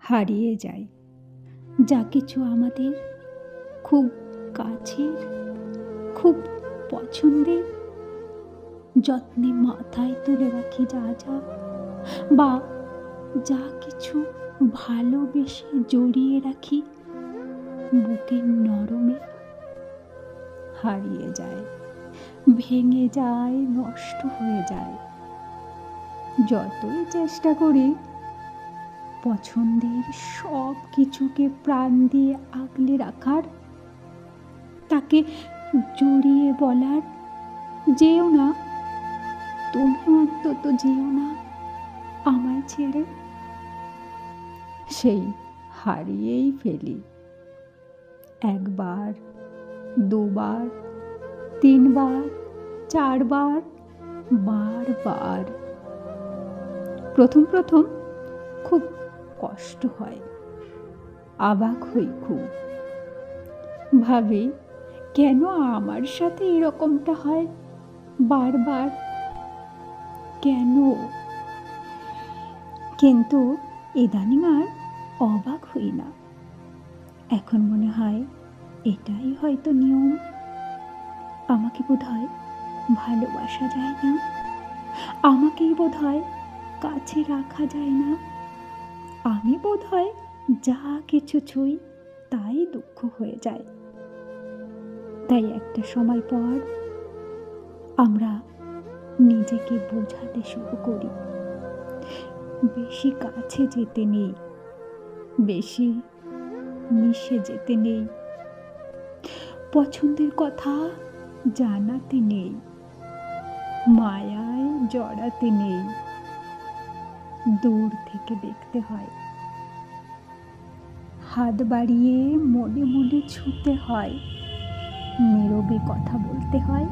হারিয়ে যায়। যা কিছু আমাদের খুব কাছের, খুব পছন্দের, যত্নে মাথায় তুলে রাখি যা যা, বা যা কিছু ভালোবেসে জড়িয়ে রাখি, বুকের নরমে হারিয়ে যায়, ভেঙে যায়, নষ্ট হয়ে যায়। যতই চেষ্টা করি পছন্দের সব কিছুকে প্রাণ দিয়ে আগলে রাখার, তাকে জড়িয়ে বলার, যেও না। তুমি অন্তত যেও না আমায় ছেড়ে। সেই হারিয়েই ফেলি। একবার, দুবার, তিনবার, চারবার, বারবার। প্রথম প্রথম খুব কষ্ট হয়। অবাক হই খুব। ভাবি, কেন আমার সাথে এরকমটা হয়? বারবার। কেন? কিন্তু ইদানিং আর অবাক হই না। এখন মনে হয় এটাই হয়তো নিয়ম। আমাকে বোধ হয় ভালোবাসা যায় না। আমাকেই বোধ হয় কাছে রাখা যায় না। আমি বোধ হয় যা কিছু ছুঁই তাই দুঃখ হয়ে যায়। তাই একটা সময় পর আমরা নিজেকে বোঝাতে শুরু করি। বেশি কাছে যেতে নেই, বেশি মিশে যেতে নেই। পছন্দের কথা জানাতে নেই, মায়ায় জড়াতে নেই। দূর থেকে দেখতে হয়। হাত বাড়িয়ে মনে মনে ছুতে হয়। নীরবে কথা বলতে হয়।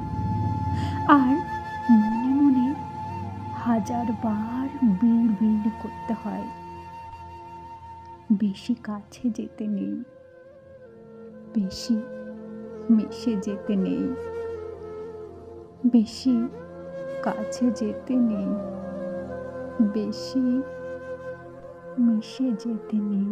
আর মনে মনে হাজার বার বিড় বিড় করতে হয়। বেশি কাছে যেতে নেই। বেশি মিশে যেতে নেই। বেশি কাছে যেতে নেই। বেশি মিশে যেতে নেই।